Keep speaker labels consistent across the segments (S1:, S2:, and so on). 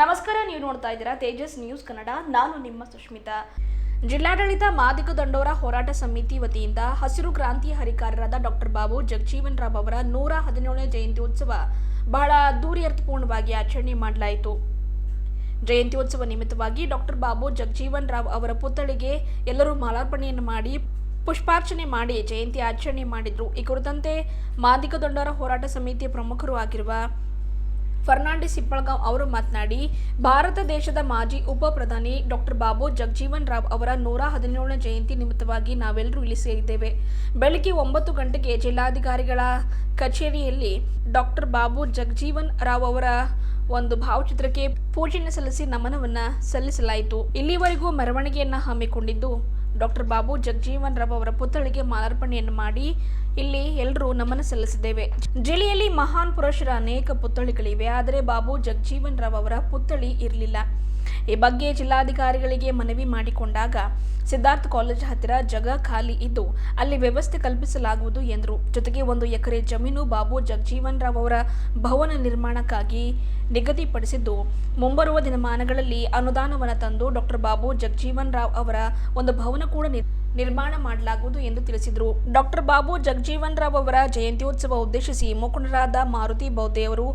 S1: ನಮಸ್ಕಾರ, ನೀವು ನೋಡ್ತಾ ಇದ್ದೀರಾ ತೇಜಸ್ ನ್ಯೂಸ್ ಕನ್ನಡ. ನಾನು ನಿಮ್ಮ ಸುಷ್ಮಿತಾ ಜಿಲ್ಲಾಡಳಿತ ಮಾದಿಗ ದಂಡೋರ ಹೋರಾಟ ಸಮಿತಿ ವತಿಯಿಂದ ಹಸಿರು ಕ್ರಾಂತಿ ಹರಿಕಾರರಾದ ಡಾಕ್ಟರ್ ಬಾಬು ಜಗಜೀವನ್ ರಾವ್ ಅವರ ನೂರ ಹದಿನೇಳನೇ ಉತ್ಸವ ಬಹಳ ಅರ್ಥಪೂರ್ಣವಾಗಿ ಆಚರಣೆ ಮಾಡಲಾಯಿತು. ಜಯಂತಿ ಉತ್ಸವ ನಿಮಿತ್ತವಾಗಿ ಡಾಕ್ಟರ್ ಬಾಬು ಜಗಜೀವನ್ ರಾವ್ ಅವರ ಪುತ್ಥಳಿಗೆ ಎಲ್ಲರೂ ಮಾಲಾರ್ಪಣೆಯನ್ನು ಮಾಡಿ ಪುಷ್ಪಾರ್ಚನೆ ಮಾಡಿ ಜಯಂತಿ ಆಚರಣೆ ಮಾಡಿದ್ರು. ಈ ಕುರಿತಂತೆ ಮಾದಿಗ ದಂಡೋರ ಹೋರಾಟ ಸಮಿತಿಯ ಪ್ರಮುಖರು ಆಗಿರುವ ಫರ್ನಾಂಡಿಸ್ ಹಿಪ್ಪಳಗಾಂವ್ ಅವರು ಮಾತನಾಡಿ, ಭಾರತ ದೇಶದ ಮಾಜಿ ಉಪ ಪ್ರಧಾನಿ ಡಾಕ್ಟರ್ ಬಾಬು ಜಗಜೀವನ್ ರಾವ್ ಅವರ ನೂರ ಹದಿನೇಳನೇ ಜಯಂತಿ ನಿಮಿತ್ತವಾಗಿ ನಾವೆಲ್ಲರೂ ಇಲ್ಲಿ ಸೇರಿದ್ದೇವೆ. ಬೆಳಗ್ಗೆ ಒಂಬತ್ತು ಗಂಟೆಗೆ ಜಿಲ್ಲಾಧಿಕಾರಿಗಳ ಕಚೇರಿಯಲ್ಲಿ ಡಾಕ್ಟರ್ ಬಾಬು ಜಗಜೀವನ್ ರಾವ್ ಅವರ ಒಂದು ಭಾವಚಿತ್ರಕ್ಕೆ ಪೂಜೆಯನ್ನು ಸಲ್ಲಿಸಿ ನಮನವನ್ನು ಸಲ್ಲಿಸಲಾಯಿತು. ಇಲ್ಲಿವರೆಗೂ ಮೆರವಣಿಗೆಯನ್ನು ಹಮ್ಮಿಕೊಂಡಿದ್ದು ಡಾಕ್ಟರ್ ಬಾಬು ಜಗಜೀವನ್ ರಾವ್ ಅವರ ಪುತ್ಥಳಿಗೆ ಮಾಲಾರ್ಪಣೆಯನ್ನು ಮಾಡಿ ಇಲ್ಲಿ ಎಲ್ಲರೂ ನಮನ ಸಲ್ಲಿಸಿದ್ದೇವೆ. ಜಿಲ್ಲೆಯಲ್ಲಿ ಮಹಾನ್ ಪುರುಷರ ಅನೇಕ ಪುತ್ಥಳಿಗಳಿವೆ. ಆದರೆ ಬಾಬು ಜಗಜೀವನ್ ರಾವ್ ಅವರ ಪುತ್ಥಳಿ ಇರಲಿಲ್ಲ. ಈ ಬಗ್ಗೆ ಜಿಲ್ಲಾಧಿಕಾರಿಗಳಿಗೆ ಮನವಿ ಮಾಡಿಕೊಂಡಾಗ ಸಿದ್ಧಾರ್ಥ ಕಾಲೇಜ್ ಹತ್ತಿರ ಜಗ ಖಾಲಿ ಇದ್ದು ಅಲ್ಲಿ ವ್ಯವಸ್ಥೆ ಕಲ್ಪಿಸಲಾಗುವುದು ಎಂದರು. ಜೊತೆಗೆ ಒಂದು ಎಕರೆ ಜಮೀನು ಬಾಬು ಜಗಜೀವನ್ ರಾವ್ ಅವರ ಭವನ ನಿರ್ಮಾಣಕ್ಕಾಗಿ ನಿಗದಿಪಡಿಸಿದ್ದು, ಮುಂಬರುವ ದಿನಮಾನಗಳಲ್ಲಿ ಅನುದಾನವನ್ನು ತಂದು ಡಾಕ್ಟರ್ ಬಾಬು ಜಗಜೀವನ್ ರಾವ್ ಅವರ ಒಂದು ಭವನ ಕೂಡ ನಿರ್- ನಿರ್ಮಾಣ ಮಾಡಲಾಗುವುದು ಎಂದು ತಿಳಿಸಿದರು. ಡಾಕ್ಟರ್ ಬಾಬು ಜಗಜೀವನ್ ರಾವ್ ಅವರ ಜಯಂತ್ಯೋತ್ಸವ ಉದ್ದೇಶಿಸಿ ಮುಖಂಡರಾದ ಮಾರುತಿ ಬೌದ್ಧೆಯವರು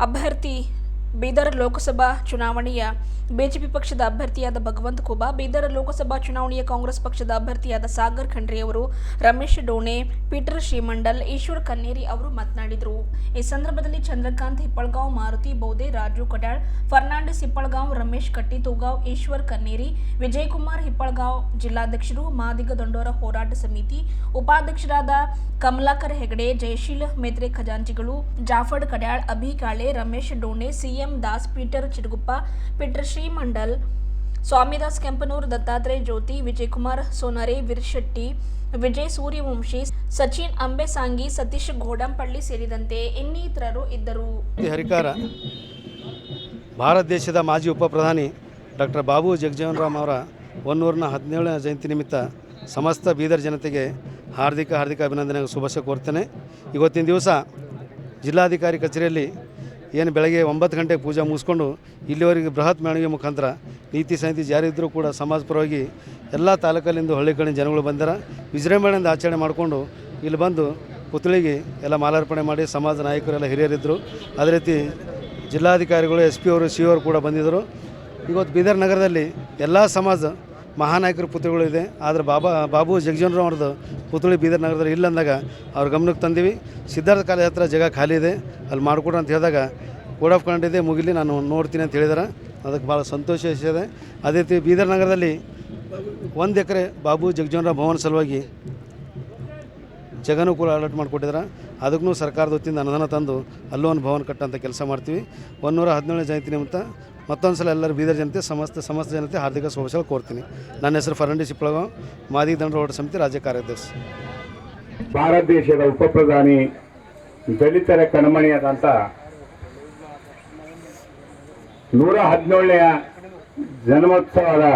S1: ಅಭ್ಯರ್ಥಿ ಬೀದರ್ ಲೋಕಸಭಾ ಚುನಾವಣೆಯ ಬಿಜೆಪಿ ಪಕ್ಷದ ಅಭ್ಯರ್ಥಿಯಾದ ಭಗವಂತ ಖೂಬಾ, ಬೀದರ್ ಲೋಕಸಭಾ ಚುನಾವಣೆಯ ಕಾಂಗ್ರೆಸ್ ಪಕ್ಷದ ಅಭ್ಯರ್ಥಿಯಾದ ಸಾಗರ್ ಖಂಡ್ರೆ ಅವರು, ರಮೇಶ್ ಡೋಣೆ, ಪೀಟರ್ ಶ್ರೀಮಂಡಲ್, ಈಶ್ವರ್ ಕನ್ನೇರಿ ಅವರು ಮಾತನಾಡಿದರು. ಈ ಸಂದರ್ಭದಲ್ಲಿ ಚಂದ್ರಕಾಂತ್ ಹಿಪ್ಪಳಗಾಂವ್, ಮಾರುತಿ ಬೌದೆ, ರಾಜು ಕಡ್ಯಾಳ್ ಫರ್ನಾಂಡಿಸ್ ಹಿಪ್ಪಳಗಾಂವ್, ರಮೇಶ್ ಕಟ್ಟಿತೂಗಾಂವ್ ಈಶ್ವರ್ ಕನ್ನೇರಿ, ವಿಜಯಕುಮಾರ್ ಹಿಪ್ಪಳಗಾಂವ್ ಜಿಲ್ಲಾಧ್ಯಕ್ಷರು, ಮಾದಿಗ ದಂಡೋರ ಹೋರಾಟ ಸಮಿತಿ, ಉಪಾಧ್ಯಕ್ಷರಾದ Kamalakar Hegde, Jayasheel Metre ಖಜಾಂಚಿಗಳು, Jafar Kadyal Abhi Kale, Ramesh Done CM Das Peter Chitaguppa, Peter Shrimandal Swamidas Kempanur Dattatreya Jyoti, Vijaykumar Sonare Virshetti Vijay Suryavanshi, Sachin Ambesangi, Satish Godampalli ಸೇರಿದಂತೆ ಇನ್ನಿತರರು ಇದ್ದರು.
S2: ಹರಿಕಾರ ಭಾರತ ದೇಶದ ಮಾಜಿ ಉಪ ಪ್ರಧಾನಿ ಡಾಕ್ಟರ್ ಬಾಬು ಜಗಜೀವನ್ ರಾಮ್ ಅವರ ಒನ್ನೂರನ ಹದಿನೇಳನೇ ಜಯಂತಿ ನಿಮಿತ್ತ ಸಮಸ್ತ ಬೀದರ್ ಜನತೆಗೆ ಹಾರ್ದಿಕ ಹಾರ್ದಿಕ ಅಭಿನಂದನೆ ಶುಭಾಶಯ ಕೋರ್ತೇನೆ. ಇವತ್ತಿನ ದಿವಸ ಜಿಲ್ಲಾಧಿಕಾರಿ ಕಚೇರಿಯಲ್ಲಿ ಏನು ಬೆಳಗ್ಗೆ ಒಂಬತ್ತು ಗಂಟೆಗೆ ಪೂಜೆ ಮುಗಿಸ್ಕೊಂಡು ಇಲ್ಲಿವರೆಗೆ ಬೃಹತ್ ಮೆರವಣಿಗೆ ಮುಖಾಂತರ ನೀತಿ ಸಂಹಿತೆ ಜಾರಿ ಇದ್ದರೂ ಕೂಡ ಸಮಾಜ ಪರವಾಗಿ ಎಲ್ಲ ತಾಲೂಕಲ್ಲಿಂದ ಹಳ್ಳಿ ಕಡೆ ಜನಗಳು ಬಂದಾರ. ವಿಜೃಂಭಣೆಯಿಂದ ಆಚರಣೆ ಮಾಡಿಕೊಂಡು ಇಲ್ಲಿ ಬಂದು ಪುತ್ಳಿಗೆ ಎಲ್ಲ ಮಾಲಾರ್ಪಣೆ ಮಾಡಿ ಸಮಾಜ ನಾಯಕರೆಲ್ಲ ಹಿರಿಯರಿದ್ದರು ಅದೇ ರೀತಿ ಜಿಲ್ಲಾಧಿಕಾರಿಗಳು, ಎಸ್ ಪಿ ಅವರು, ಸಿ ಅವರು ಕೂಡ ಬಂದಿದ್ದರು. ಇವತ್ತು ಬೀದರ್ ನಗರದಲ್ಲಿ ಎಲ್ಲ ಸಮಾಜ ಮಹಾನಾಯಕರ ಪುತ್ಳಿಗಳು ಇದೆ. ಆದರೆ ಬಾಬಾ, ಬಾಬು ಜಗಜೀವನರಾವ್ ಅವ್ರದ್ದು ಪುತ್ಳಿ ಬೀದರ್ ನಗರದಲ್ಲಿ ಇಲ್ಲ ಅಂದಾಗ ಅವ್ರ ಗಮನಕ್ಕೆ ತಂದೀವಿ. ಸಿದ್ಧಾರ್ಥ ಕಾಲೇಜ್ ಹತ್ರ ಜಾಗ ಖಾಲಿ ಇದೆ. ಅಲ್ಲಿ ಮಾಡಿಕೊಡ್ರಿ ಅಂತ ಹೇಳಿದಾಗ ಕೋಡ್ ಮುಗಿಲಿ ನಾನು ನೋಡ್ತೀನಿ ಅಂತ ಹೇಳಿದಾರೆ. ಅದಕ್ಕೆ ಭಾಳ ಸಂತೋಷ ಇದೆ ಅದೇ ರೀತಿ ಬೀದರ್ ನಗರದಲ್ಲಿ ಒಂದು ಎಕರೆ ಬಾಬು ಜಗಜೀವನರಾವ್ ಭವನ ಸಲುವಾಗಿ ಜಗನೂ ಕೂಡ ಅಲರ್ಟ್ ಮಾಡಿಕೊಟ್ಟಿದ್ದಾರೆ ಅದಕ್ಕೂ ಸರ್ಕಾರದ ವತಿಯಿಂದ ಅನುದಾನ ತಂದು ಅಲ್ಲೂ ಒಂದು ಭವನ ಕಟ್ಟಂಥ ಕೆಲಸ ಮಾಡ್ತೀವಿ. ಒಂದೂರ ಹದಿನೇಳನೇ ಜಯಂತಿ ನಿಮಿತ್ತ ಮತ್ತೊಂದು ಸಲ ಎಲ್ಲರೂ ಬೀದರ್ ಜನತೆ, ಸಮಸ್ತ ಸಮಸ್ತ ಜನತೆ ಹಾರ್ದಿಕ ಶುಭಾಶಯ ಕೋರ್ತೀನಿ. ನನ್ನ ಹೆಸರು ಫರ್ನಾಂಡಿಸ್ ಸಿಪ್ಪಳಗಾಂವ್ ಮಾದಿ ದಂಡ ಹೋರಾಟ ಸಮಿತಿ ರಾಜ್ಯ ಕಾರ್ಯದರ್ಶಿ.
S3: ಭಾರತ ದೇಶದ ಉಪ ಪ್ರಧಾನಿ ದಲಿತರ ಕಣ್ಮಣಿಯಾದಂಥ ನೂರ ಹದಿನೇಳನೆಯ ಜನ್ಮೋತ್ಸವದ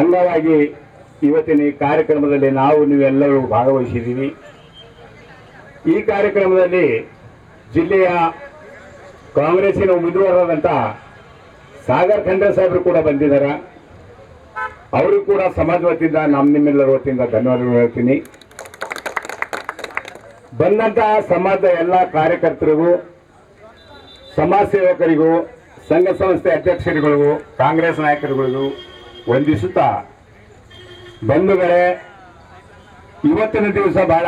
S3: ಅಂಗವಾಗಿ ಇವತ್ತಿನ ಈ ಕಾರ್ಯಕ್ರಮದಲ್ಲಿ ನಾವು ನೀವೆಲ್ಲರೂ ಭಾಗವಹಿಸಿದ್ದೀವಿ. ಈ ಕಾರ್ಯಕ್ರಮದಲ್ಲಿ ಜಿಲ್ಲೆಯ ಕಾಂಗ್ರೆಸ್ಸಿನ ಉಮೇದುವಾರರಾದಂಥ ಸಾಗರ್ ಖಂಡ್ರೆ ಸಾಹೇಬರು ಕೂಡ ಬಂದಿದ್ದಾರೆ. ಅವರು ಕೂಡ ಸಮಾಜ ವತಿಯಿಂದ ನಮ್ಮ ನಿಮ್ಮೆಲ್ಲರ ವತಿಯಿಂದ ಧನ್ಯವಾದಗಳು ಹೇಳ್ತೀನಿ. ಬಂದಂತಹ ಸಮಾಜದ ಎಲ್ಲ ಕಾರ್ಯಕರ್ತರಿಗೂ, ಸಮಾಜ ಸೇವಕರಿಗೂ, ಸಂಘ ಸಂಸ್ಥೆ ಅಧ್ಯಕ್ಷರುಗಳಿಗೂ, ಕಾಂಗ್ರೆಸ್ ನಾಯಕರುಗಳಿಗೂ ವಂದಿಸುತ್ತಾ ಬಂಧುಗಳೇ, ಇವತ್ತಿನ ದಿವಸ ಬಹಳ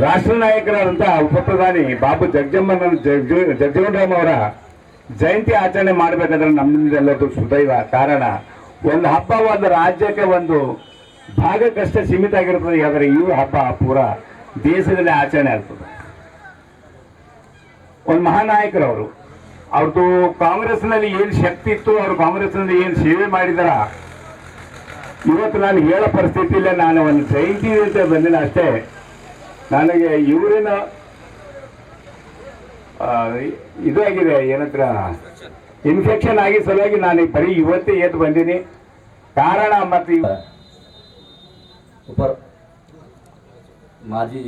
S3: ರಾಷ್ಟ್ರ ನಾಯಕರಾದಂತಹ ಉಪಪ್ರಧಾನಿ ಬಾಬು ಜಗಜಮ್ಮನ ಜಗಜೀವನ್ ರಾಮ್ ಅವರ ಜಯಂತಿ ಆಚರಣೆ ಮಾಡಬೇಕಾದ್ರೆ ನಮ್ಮಿಂದೆಲ್ಲದು ಸುದೈವ ಕಾರಣ. ಒಂದು ಹಬ್ಬ ಒಂದು ರಾಜ್ಯಕ್ಕೆ ಒಂದು ಭಾಗಕ್ಕಷ್ಟೇ ಸೀಮಿತ ಆಗಿರ್ತದೆ ಆದರೆ ಈ ಹಬ್ಬ ಪೂರ ದೇಶದಲ್ಲಿ ಆಚರಣೆ ಆಗ್ತದೆ. ಒಂದು ಮಹಾನಾಯಕರವರು ಅವರು ಅವ್ರದ್ದು ಕಾಂಗ್ರೆಸ್ನಲ್ಲಿ ಏನು ಶಕ್ತಿ ಇತ್ತು, ಅವರು ಕಾಂಗ್ರೆಸ್ನಲ್ಲಿ ಏನು ಸೇವೆ ಮಾಡಿದಾರ? ಇವತ್ತು ನಾನು ಹೇಳೋ ಪರಿಸ್ಥಿತಿಯಲ್ಲೇ ನಾನು ಒಂದು ಜಯಂತಿ ಅಂತ ಬಂದಿಲ್ಲ ಅಷ್ಟೇ. ನನಗೆ ಇವರಿನ ಇದಾಗಿದೆ ಏನತ್ರ ಇನ್ಫೆಕ್ಷನ್ ಆಗಿ ಸಲುವಾಗಿ ನಾನು ಬರೀ ಇವತ್ತೇ ಎದ್ದು ಬಂದೀನಿ. ಕಾರಣ ಮತ್ತು
S4: ಉಪ ಮಾಜಿ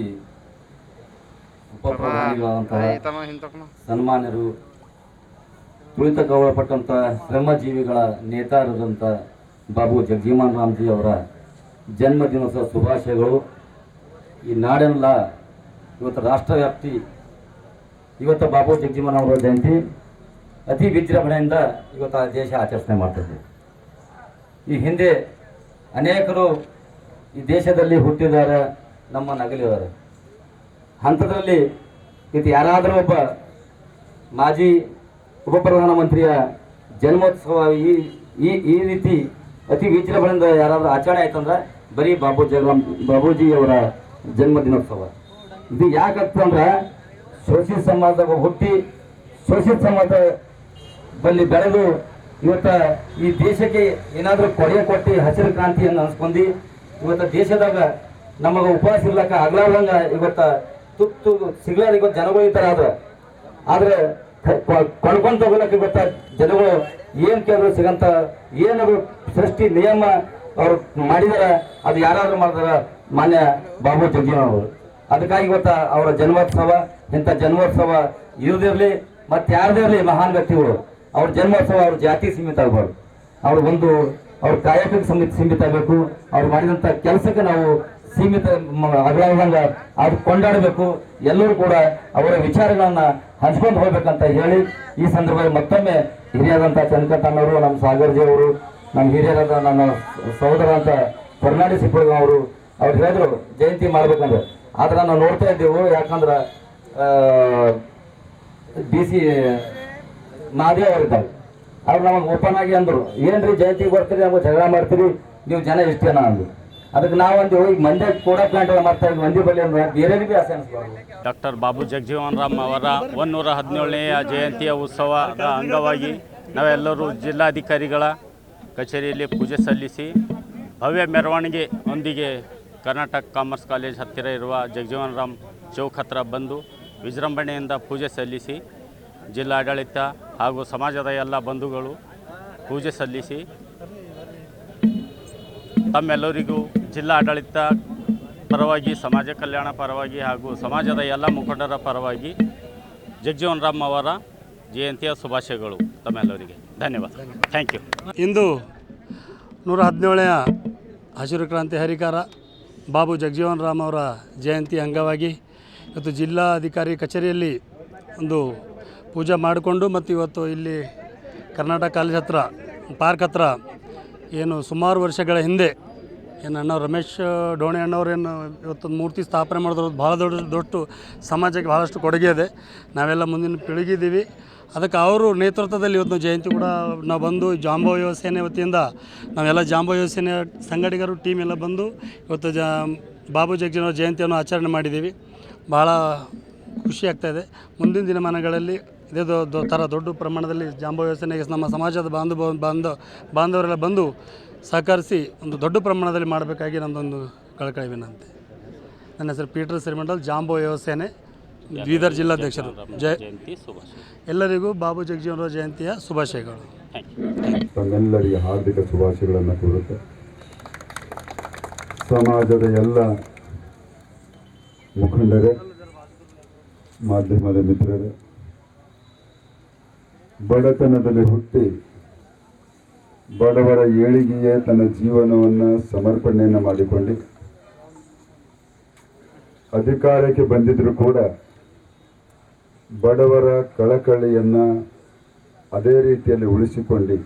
S4: ಉಪ ಉಪಪ್ರಧಾನಿಗಳಾದಂತಹ ಸನ್ಮಾನ್ಯರು ತುಳಿತಕ್ಕೆ ಒಳಪಟ್ಟಂಥ ಶ್ರಮಜೀವಿಗಳ ನೇತಾರರಂಥ ಬಾಬು ಜಗಜೀವನ್ ರಾಮ್ಜಿ ಅವರ ಜನ್ಮದಿನದ ಶುಭಾಶಯಗಳು. ಈ ನಾಡೆಲ್ಲ ಇವತ್ತು ರಾಷ್ಟ್ರವ್ಯಾಪ್ತಿ, ಇವತ್ತು ಬಾಬು ಜಗಜೀವನ್ ಅವರ ಜಯಂತಿ, ಅತಿ ವಿಜೃಂಭಣೆಯಿಂದ ಇವತ್ತು ಆ ದೇಶ ಆಚರಣೆ ಮಾಡ್ತದೆ. ಈ ಹಿಂದೆ ಅನೇಕರು ಈ ದೇಶದಲ್ಲಿ ಹುಟ್ಟಿದ್ದಾರೆ ನಮ್ಮ ನಗಲಿದ್ದಾರೆ ಅಂಥದ್ರಲ್ಲಿ ಇದು ಯಾರಾದರೂ ಒಬ್ಬ ಮಾಜಿ ಉಪ ಪ್ರಧಾನಮಂತ್ರಿಯ ಜನ್ಮೋತ್ಸವ ಈ ಈ ಈ ರೀತಿ ಅತಿ ವಿಜೃಂಭಣೆಯಿಂದ ಯಾರಾದರೂ ಆಚರಣೆ ಆಯ್ತಂದ್ರೆ ಬರೀ ಬಾಬು ಬಾಬೂಜಿ ಅವರ ಜನ್ಮ ದಿನೋತ್ಸವ ಇದು ಅಂದ್ರೆ ಶೋಷಿತ ಸಮಾಜದಾಗ ಹುಟ್ಟಿ, ಶೋಷಿತ ಸಮಾಜ ಬಲ್ಲಿ ಬೆಳೆದು ಇವತ್ತ ಈ ದೇಶಕ್ಕೆ ಏನಾದರೂ ಕೊಡುಗೆ ಕೊಟ್ಟು ಹಸಿರು ಕ್ರಾಂತಿಯನ್ನು ಅನ್ಸ್ಕೊಂಡಿ, ಇವತ್ತ ದೇಶದಾಗ ನಮಗೆ ಉಪವಾಸ ಇರ್ಲಕ್ಕ ಆಗ್ಲಾರ್ದಂಗ ಇವತ್ತ ತುತ್ತು ಸಿಗ್ಲಾರ ಇವತ್ತು ಜನಗಳು ಈ ಥರ ಆದ್ರೆ. ಆದ್ರೆ ಕೊಂಡ್ಕೊಂಡ್ ಇವತ್ತ ಜನಗಳು ಏನು ಕೇಳಿದ್ರು ಸಿಗಂತ ಏನು ಸೃಷ್ಟಿ ನಿಯಮ ಅವ್ರು ಮಾಡಿದಾರ, ಅದು ಯಾರಾದ್ರೂ ಮಾಡಿದಾರ ಮಾನ್ಯ ಬಾಬು ಅವರು. ಅದಕ್ಕಾಗಿ ಇವತ್ತ ಅವರ ಜನ್ಮೋತ್ಸವ, ಇಂಥ ಜನ್ಮೋತ್ಸವ ಇರದಿರಲಿ ಮತ್ತೆ ಯಾರದೇ ಇರಲಿ ಮಹಾನ್ ವ್ಯಕ್ತಿಗಳು, ಅವ್ರ ಜನ್ಮೋತ್ಸವ ಅವ್ರ ಜಾತಿ ಸೀಮಿತ ಆಗಬಾರ್ದು. ಅವ್ರ ಒಂದು, ಅವ್ರ ಕಾಯಕಕ್ಕೆ ಸಮಿತ ಸೀಮಿತ ಆಗಬೇಕು, ಅವ್ರು ಮಾಡಿದಂಥ ಕೆಲಸಕ್ಕೆ ನಾವು ಸೀಮಿತ ಅಗಲಾರ್ದಂಗ ಅದು ಕೊಂಡಾಡಬೇಕು. ಎಲ್ಲರೂ ಕೂಡ ಅವರ ವಿಚಾರಗಳನ್ನು ಹಂಚ್ಕೊಂಡು ಹೋಗ್ಬೇಕಂತ ಹೇಳಿ, ಈ ಸಂದರ್ಭದಲ್ಲಿ ಮತ್ತೊಮ್ಮೆ ಹಿರಿಯರಾದಂಥ ಚಂದ್ರಕಟ್ಟಣ್ಣವರು ನಮ್ಮ ಸಾಗರ್ಜಿ ಅವರು, ನಮ್ಮ ಹಿರಿಯರಾದ ನನ್ನ ಸಹೋದರ ಅಂತ ಸಿಪ್ಪಳ್ಗ ಅವರು ಅವ್ರು ಹೇಳಿದ್ರು, ಜಯಂತಿ ಮಾಡ್ಬೇಕಂದ್ರೆ. ಆದ್ರೆ ನಾವು ನೋಡ್ತಾ ಇದ್ದೇವೆ, ಯಾಕಂದ್ರೆ ಡಿ ಸಿ ನಾದೇ ಅವರಿದ್ದಾರೆ. ಅವ್ರು ನಮಗೆ ಓಪನ್ ಆಗಿ ಅಂದ್ರು. ಏನ್ರಿ ಜಯಂತಿಗೆ ಬರ್ತೀರಿ, ನಮಗೆ ಜಗಳ ಮಾಡ್ತೀರಿ, ನೀವು ಜನ ಇಷ್ಟೇನ ಅಂದ್ರು. ಅದಕ್ಕೆ ನಾವು ಒಂದು ಈಗ ಮಂಡ್ಯ ಕೂಡ ಪ್ಲಾಂಟ್ ಮಾಡ್ತಾ ಇದ್ವಿ ಮಂದಿ ಬಳಿ ಅಂದ್ರೆ. ಬೇರೆಯವ್ರಿಗೆ ಆಸೆ
S5: ಡಾಕ್ಟರ್ ಬಾಬು ಜಗಜೀವನ್ ರಾಮ್ ಅವರ ಒಂದೂರ ಹದಿನೇಳನೆಯ ಜಯಂತಿಯ ಉತ್ಸವದ ಅಂಗವಾಗಿ ನಾವೆಲ್ಲರೂ ಜಿಲ್ಲಾಧಿಕಾರಿಗಳ ಕಚೇರಿಯಲ್ಲಿ ಪೂಜೆ ಸಲ್ಲಿಸಿ ಭವ್ಯ ಮೆರವಣಿಗೆ ಒಂದಿಗೆ ಕರ್ನಾಟಕ ಕಾಮರ್ಸ್ ಕಾಲೇಜ್ ಹತ್ತಿರ ಇರುವ ಜಗಜೀವನ್ ರಾಮ್ ಚೌಕ್ ಹತ್ರ ಬಂದು ವಿಜೃಂಭಣೆಯಿಂದ ಪೂಜೆ ಸಲ್ಲಿಸಿ ಜಿಲ್ಲಾಡಳಿತ ಹಾಗೂ ಸಮಾಜದ ಎಲ್ಲ ಬಂಧುಗಳು ಪೂಜೆ ಸಲ್ಲಿಸಿ ತಮ್ಮೆಲ್ಲರಿಗೂ ಜಿಲ್ಲಾ ಆಡಳಿತ ಪರವಾಗಿ ಸಮಾಜ ಕಲ್ಯಾಣ ಪರವಾಗಿ ಹಾಗೂ ಸಮಾಜದ ಎಲ್ಲ ಮುಖಂಡರ ಪರವಾಗಿ ಜಗಜೀವನ್ ರಾಮ್ ಅವರ ಜಯಂತಿಯ ಶುಭಾಶಯಗಳು ತಮ್ಮೆಲ್ಲರಿಗೆ. ಧನ್ಯವಾದ. ಥ್ಯಾಂಕ್ ಯು
S6: ಇಂದು ನೂರ ಹದಿನೇಳನೆಯ ಹಸಿರು ಕ್ರಾಂತಿ ಹರಿಕಾರ. ಬಾಬು ಜಗಜೀವನ್ ರಾಮ್ ಅವರ ಜಯಂತಿ ಅಂಗವಾಗಿ ಇವತ್ತು ಜಿಲ್ಲಾಧಿಕಾರಿ ಕಚೇರಿಯಲ್ಲಿ ಒಂದು ಪೂಜೆ ಮಾಡಿಕೊಂಡು ಮತ್ತು ಇವತ್ತು ಇಲ್ಲಿ ಕರ್ನಾಟಕ ಕಾಲೇಜ್ ಹತ್ರ, ಪಾರ್ಕ್ ಹತ್ರ ಏನು ಸುಮಾರು ವರ್ಷಗಳ ಹಿಂದೆ ಏನು ಅಣ್ಣ ರಮೇಶ್, ಡೋಣೆ ಅಣ್ಣವ್ರೇನು ಇವತ್ತೊಂದು ಮೂರ್ತಿ ಸ್ಥಾಪನೆ ಮಾಡಿದ್ರು ಭಾಳ ದೊಡ್ಡ ದೊಡ್ಡ ಸಮಾಜಕ್ಕೆ ಭಾಳಷ್ಟು ಕೊಡುಗೆ ಇದೆ. ನಾವೆಲ್ಲ ಮುಂದಿನ ಪೀಳಿಗೆ ಅದಕ್ಕೆ ಅವರು ನೇತೃತ್ವದಲ್ಲಿ ಇವತ್ತು ಜಯಂತಿ ಕೂಡ ನಾವು ಬಂದು, ಜಾಂಬೋ ಯೋಜನೆ ವತಿಯಿಂದ ನಾವೆಲ್ಲ ಜಾಂಬೋ ಯೋಜನೆ ಸಂಘಟಕರು ಟೀಮ್ ಎಲ್ಲ ಬಂದು ಇವತ್ತು ಜ, ಬಾಬು ಜಗಜೀವನ ಜಯಂತಿಯನ್ನು ಆಚರಣೆ ಮಾಡಿದ್ದೀವಿ ಭಾಳ ಖುಷಿ ಆಗ್ತಾಯಿದೆ ಮುಂದಿನ ದಿನಮಾನಗಳಲ್ಲಿ ಇದೇ ದೊ- ಥರ ದೊಡ್ಡ ಪ್ರಮಾಣದಲ್ಲಿ ಜಾಂಬೋ ಯೋಜನೆಗೆ ನಮ್ಮ ಸಮಾಜದ ಬಾಂಧವ, ಬಾಂಧ, ಬಾಂಧವರೆಲ್ಲ ಬಂದು ಸಹಕರಿಸಿ ಒಂದು ದೊಡ್ಡ ಪ್ರಮಾಣದಲ್ಲಿ ಮಾಡಬೇಕಾಗಿ ನಂದೊಂದು ಕಳಕಳಿ ವಿನಂತಿ ನನ್ನ ಹೆಸರು ಪೀಟರ್ ಸಿರಿಮಂಡಲ್, ಜಾಂಬೋ ಯೋಸೇನೆ ಬೀದರ್ ಜಿಲ್ಲಾಧ್ಯಕ್ಷರು. ಜಯ. ಎಲ್ಲರಿಗೂ ಬಾಬು ಜಗಜೀವನರಾವ್ ಜಯಂತಿಯ ಶುಭಾಶಯಗಳು.
S7: ತಮ್ಮೆಲ್ಲರಿಗೆ ಹಾರ್ದಿಕ ಶುಭಾಶಯಗಳನ್ನು ಕೋರುತ್ತೆ ಸಮಾಜದ ಎಲ್ಲ ಮುಖಂಡರೇ, ಮಾಧ್ಯಮದ ಮಿತ್ರರೇ, ಬಡತನದಲ್ಲಿ ಹುಟ್ಟಿ ಬಡವರ ಏಳಿಗೆಯೇ ತನ್ನ ಜೀವನವನ್ನು ಸಮರ್ಪಣೆಯನ್ನು ಮಾಡಿಕೊಂಡು. ಅಧಿಕಾರಕ್ಕೆ ಬಂದಿದ್ದರೂ ಕೂಡ ಬಡವರ ಕಳಕಳಿಯನ್ನ ಅದೇ ರೀತಿಯಲ್ಲಿ ಉಳಿಸಿಕೊಂಡು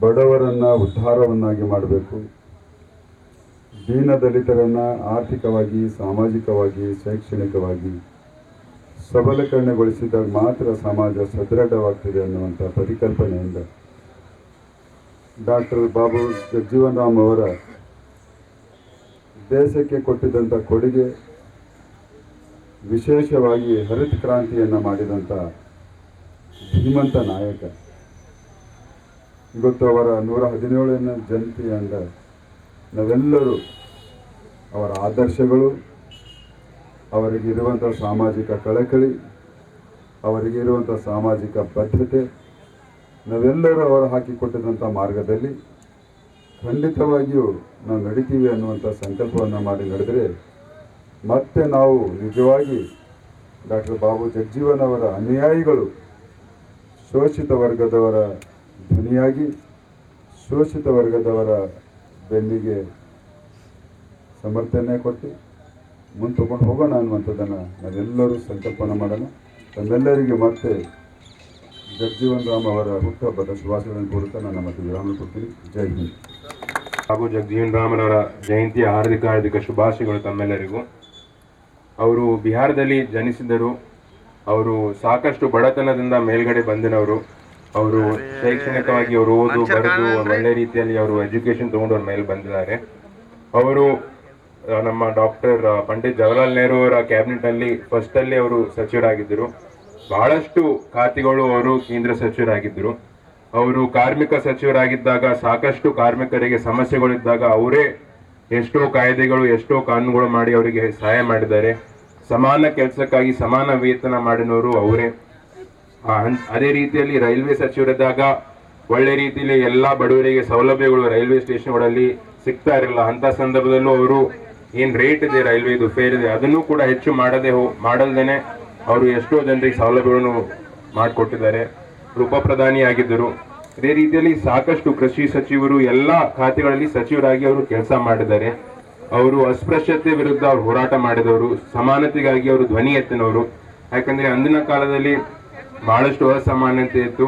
S7: ಬಡವರನ್ನ ಉದ್ಧಾರವನ್ನಾಗಿ ಮಾಡಬೇಕು. ದೀನ ದಲಿತರನ್ನು ಆರ್ಥಿಕವಾಗಿ, ಸಾಮಾಜಿಕವಾಗಿ, ಶೈಕ್ಷಣಿಕವಾಗಿ ಸಬಲೀಕರಣಗೊಳಿಸಿದಾಗ ಮಾತ್ರ ಸಮಾಜ ಸದೃಢವಾಗ್ತದೆ ಅನ್ನುವಂಥ ಪರಿಕಲ್ಪನೆಯಿಂದ ಡಾಕ್ಟರ್ ಬಾಬು ಜಗಜೀವನ್ ರಾಮ್ ಅವರ ದೇಶಕ್ಕೆ ಕೊಟ್ಟಿದ್ದಂಥ ಕೊಡುಗೆ ವಿಶೇಷವಾಗಿ ಹರಿತ ಕ್ರಾಂತಿಯನ್ನು ಮಾಡಿದಂಥ ಧೀಮಂತ ನಾಯಕ. ಇವತ್ತು ಅವರ ನೂರ ಹದಿನೇಳನೇ ಜಯಂತಿ ಅಂದ ನಾವೆಲ್ಲರೂ ಅವರ ಆದರ್ಶಗಳು ಅವರಿಗಿರುವಂಥ ಸಾಮಾಜಿಕ ಕಳಕಳಿ ಅವರಿಗಿರುವಂಥ ಸಾಮಾಜಿಕ ಬದ್ಧತೆ ನಾವೆಲ್ಲರೂ ಅವರು ಹಾಕಿಕೊಟ್ಟಿದಂಥ ಮಾರ್ಗದಲ್ಲಿ ಖಂಡಿತವಾಗಿಯೂ ನಾವು ನಡಿತೀವಿ ಅನ್ನುವಂಥ ಸಂಕಲ್ಪವನ್ನು ಮಾಡಿ ನಡೆದರೆ ಮತ್ತೆ ನಾವು ನಿಜವಾಗಿ ಡಾಕ್ಟರ್ ಬಾಬು ಜಗಜೀವನ್ ಅವರ ಅನುಯಾಯಿಗಳು ಶೋಷಿತ ವರ್ಗದವರ ಧ್ವನಿಯಾಗಿ ಶೋಷಿತ ವರ್ಗದವರ ಬೆನ್ನಿಗೆ ಸಮರ್ಥನೆ ಕೊಟ್ಟು ಮುಂದೆ ಹೋಗೋಣ ಅನ್ನುವಂಥದ್ದನ್ನು ನಾವೆಲ್ಲರೂ ಸಂಕಲ್ಪನ ಮಾಡೋಣ. ತಮ್ಮೆಲ್ಲರಿಗೆ ಮತ್ತೆ ಜಗಜೀವನ್ ರಾಮ್ ಅವರ ಹುಟ್ಟುಹಬ್ಬದ ಶುಭಾಶಯಗಳನ್ನು ಕೋರುತ್ತಾ ನಾನು ಮತ್ತೆ ವಿರಾಮ ಕೊಡ್ತೀನಿ. ಜೈ ಹಿಂದ್.
S8: ಹಾಗೂ ಜಗಜೀವನ್ ರಾಮನವರ ಜಯಂತಿಯ ಹಾರ್ದಿಕ ಹಾರ್ದಿಕ ಶುಭಾಶಯಗಳು ತಮ್ಮೆಲ್ಲರಿಗೂ. ಅವರು ಬಿಹಾರದಲ್ಲಿ ಜನಿಸಿದರು ಅವರು ಸಾಕಷ್ಟು ಬಡತನದಿಂದ ಮೇಲ್ಗಡೆ ಬಂದಿನವರು. ಅವರು ಶೈಕ್ಷಣಿಕವಾಗಿ ಅವರು ಓದು, ಬರೆದು ಒಳ್ಳೆ ರೀತಿಯಲ್ಲಿ ಅವರು ಎಜುಕೇಶನ್ ತಗೊಂಡು ಅವ್ರ ಮೇಲೆ ಬಂದಿದ್ದಾರೆ. ಅವರು ನಮ್ಮ ಡಾಕ್ಟರ್ ಪಂಡಿತ್ ಜವಾಹರ್ಲಾಲ್ ನೆಹರು ಅವರ ಕ್ಯಾಬಿನೆಟ್ ಅಲ್ಲಿ ಫಸ್ಟ್ ಅಲ್ಲಿ ಅವರು ಸಚಿವರಾಗಿದ್ದರು. ಬಹಳಷ್ಟು ಖಾತೆಗಳು ಅವರು ಕೇಂದ್ರ ಸಚಿವರಾಗಿದ್ದರು. ಅವರು ಕಾರ್ಮಿಕ ಸಚಿವರಾಗಿದ್ದಾಗ, ಸಾಕಷ್ಟು ಕಾರ್ಮಿಕರಿಗೆ ಸಮಸ್ಯೆಗಳಿದ್ದಾಗ ಅವರೇ ಎಷ್ಟೋ ಕಾಯ್ದೆಗಳು, ಎಷ್ಟೋ ಕಾನೂನುಗಳು ಮಾಡಿ ಅವರಿಗೆ ಸಹಾಯ ಮಾಡಿದ್ದಾರೆ. ಸಮಾನ ಕೆಲಸಕ್ಕಾಗಿ ಸಮಾನ ವೇತನ ಮಾಡಿನವರು ಅವರೇ. ಅದೇ ರೀತಿಯಲ್ಲಿ ರೈಲ್ವೆ ಸಚಿವರಿದ್ದಾಗ ಒಳ್ಳೆ ರೀತಿಯಲ್ಲಿ ಎಲ್ಲ ಬಡವರಿಗೆ ಸೌಲಭ್ಯಗಳು ರೈಲ್ವೆ ಸ್ಟೇಷನ್ಗಳಲ್ಲಿ ಸಿಗ್ತಾ ಇರಲಿಲ್ಲ. ಅಂತ ಸಂದರ್ಭದಲ್ಲೂ ಅವರು ಏನು ರೇಟ್ ಇದೆ ರೈಲ್ವೆದು, ಫೇರ್ ಇದೆ, ಅದನ್ನು ಕೂಡ ಹೆಚ್ಚು ಮಾಡದೆ ಮಾಡಲ್ದೇನೆ ಅವರು ಎಷ್ಟೋ ಜನರಿಗೆ ಸೌಲಭ್ಯಗಳನ್ನು ಮಾಡಿಕೊಟ್ಟಿದ್ದಾರೆ. ಉಪ ಪ್ರಧಾನಿ ಆಗಿದ್ದರು ಇದೇ ರೀತಿಯಲ್ಲಿ ಸಾಕಷ್ಟು ಕೃಷಿ ಸಚಿವರು, ಎಲ್ಲ ಖಾತೆಗಳಲ್ಲಿ ಸಚಿವರಾಗಿ ಅವರು ಕೆಲಸ ಮಾಡಿದ್ದಾರೆ. ಅವರು ಅಸ್ಪೃಶ್ಯತೆ ವಿರುದ್ಧ ಅವರು ಹೋರಾಟ ಮಾಡಿದವರು, ಸಮಾನತೆಗಾಗಿ ಅವರು ಧ್ವನಿ ಎತ್ತಿನವರು. ಯಾಕಂದ್ರೆ ಅಂದಿನ ಕಾಲದಲ್ಲಿ ಬಹಳಷ್ಟು ಅಸಮಾನತೆ ಇತ್ತು.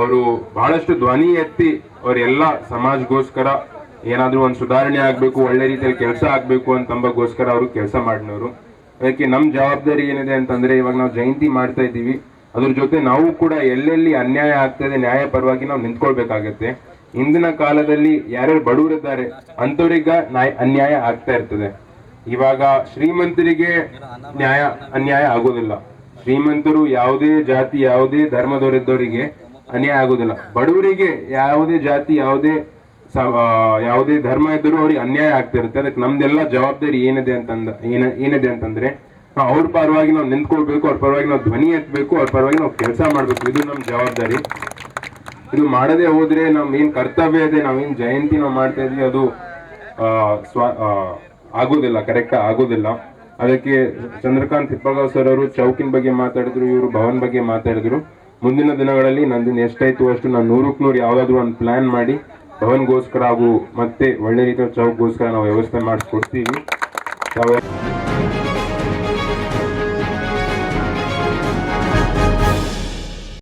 S8: ಅವರು ಬಹಳಷ್ಟು ಧ್ವನಿ ಎತ್ತಿ ಅವರೆಲ್ಲ ಸಮಾಜಗೋಸ್ಕರ ಏನಾದರೂ ಒಂದು ಸುಧಾರಣೆ ಆಗಬೇಕು, ಒಳ್ಳೆ ರೀತಿಯಲ್ಲಿ ಕೆಲಸ ಆಗಬೇಕು ಅಂತಂಬಗೋಸ್ಕರ ಅವರು ಕೆಲಸ ಮಾಡಿನವರು. ಅದಕ್ಕೆ ನಮ್ಮ ಜವಾಬ್ದಾರಿ ಏನಿದೆ ಅಂತಂದ್ರೆ ಇವಾಗ ನಾವು ಜಯಂತಿ ಮಾಡ್ತಾ ಇದ್ದೀವಿ. ಅದ್ರ ಜೊತೆ ನಾವು ಕೂಡ ಎಲ್ಲೆಲ್ಲಿ ಅನ್ಯಾಯ ಆಗ್ತದೆ ನ್ಯಾಯ ಪರವಾಗಿ ನಾವು ನಿಂತ್ಕೊಳ್ಬೇಕಾಗತ್ತೆ. ಇಂದಿನ ಕಾಲದಲ್ಲಿ ಯಾರ್ಯಾರು ಬಡವರಿದ್ದಾರೆ ನ್ಯಾಯ ಅನ್ಯಾಯ ಆಗ್ತಾ ಇರ್ತದೆ. ಇವಾಗ ಶ್ರೀಮಂತರಿಗೆ ನ್ಯಾಯ, ಅನ್ಯಾಯ ಆಗೋದಿಲ್ಲ. ಶ್ರೀಮಂತರು ಯಾವುದೇ ಜಾತಿ, ಯಾವುದೇ ಧರ್ಮದವರಿದ್ದವರಿಗೆ ಅನ್ಯಾಯ ಆಗೋದಿಲ್ಲ. ಬಡವರಿಗೆ ಯಾವುದೇ ಜಾತಿ, ಯಾವುದೇ ಯಾವುದೇ ಧರ್ಮ ಇದ್ದರೂ ಅವ್ರಿಗೆ ಅನ್ಯಾಯ ಆಗ್ತಿರುತ್ತೆ. ಅದಕ್ಕೆ ನಮ್ದೆಲ್ಲ ಜವಾಬ್ದಾರಿ ಏನಿದೆ ಅಂತಂದ, ಏನ, ಏನಿದೆ ಅಂತಂದ್ರೆ ಅವ್ರ ಪರವಾಗಿ ನಾವು ನಿಂತ್ಕೊಳ್ಬೇಕು, ಅವ್ರ ಪರವಾಗಿ ನಾವು ಧ್ವನಿ ಎತ್ತಬೇಕು ಅವ್ರ ಪರವಾಗಿ ನಾವು ಕೆಲಸ ಮಾಡಬೇಕು. ಇದು ನಮ್ಮ ಜವಾಬ್ದಾರಿ. ಇದು ಮಾಡದೆ ಹೋದ್ರೆ ನಮ್ ಏನ್ ಕರ್ತವ್ಯ ಇದೆ ನಾವೇನ್ ಜಯಂತಿ ನಾವು ಮಾಡ್ತಾ ಇದ್ವಿ, ಅದು ಸ್ವ ಆಗೋದಿಲ್ಲ ಕರೆಕ್ಟ್ ಆಗೋದಿಲ್ಲ. ಅದಕ್ಕೆ ಚಂದ್ರಕಾಂತ್ ತಿಪ್ಪಗಾವ್ ಸರ್ ಅವರು ಚೌಕಿನ ಬಗ್ಗೆ ಮಾತಾಡಿದ್ರು, ಇವರು ಭವನ್ ಬಗ್ಗೆ ಮಾತಾಡಿದ್ರು. ಮುಂದಿನ ದಿನಗಳಲ್ಲಿ ನಂದಿನ ಎಷ್ಟಾಯ್ತು ಅಷ್ಟು ನಾನು ನೂರಕ್ಕೆ ನೂರು ಯಾವ್ದಾದ್ರು ಒಂದು ಪ್ಲಾನ್ ಮಾಡಿ ಭವನ್ಗೋಸ್ಕರ ಹಾಗೂ ಮತ್ತೆ ಒಳ್ಳೆ ರೀತಿಯ ಚೌಕ್ಗೋಸ್ಕರ ನಾವು ವ್ಯವಸ್ಥೆ ಮಾಡಿಸ್ಕೊಡ್ತೀವಿ. ತಾವು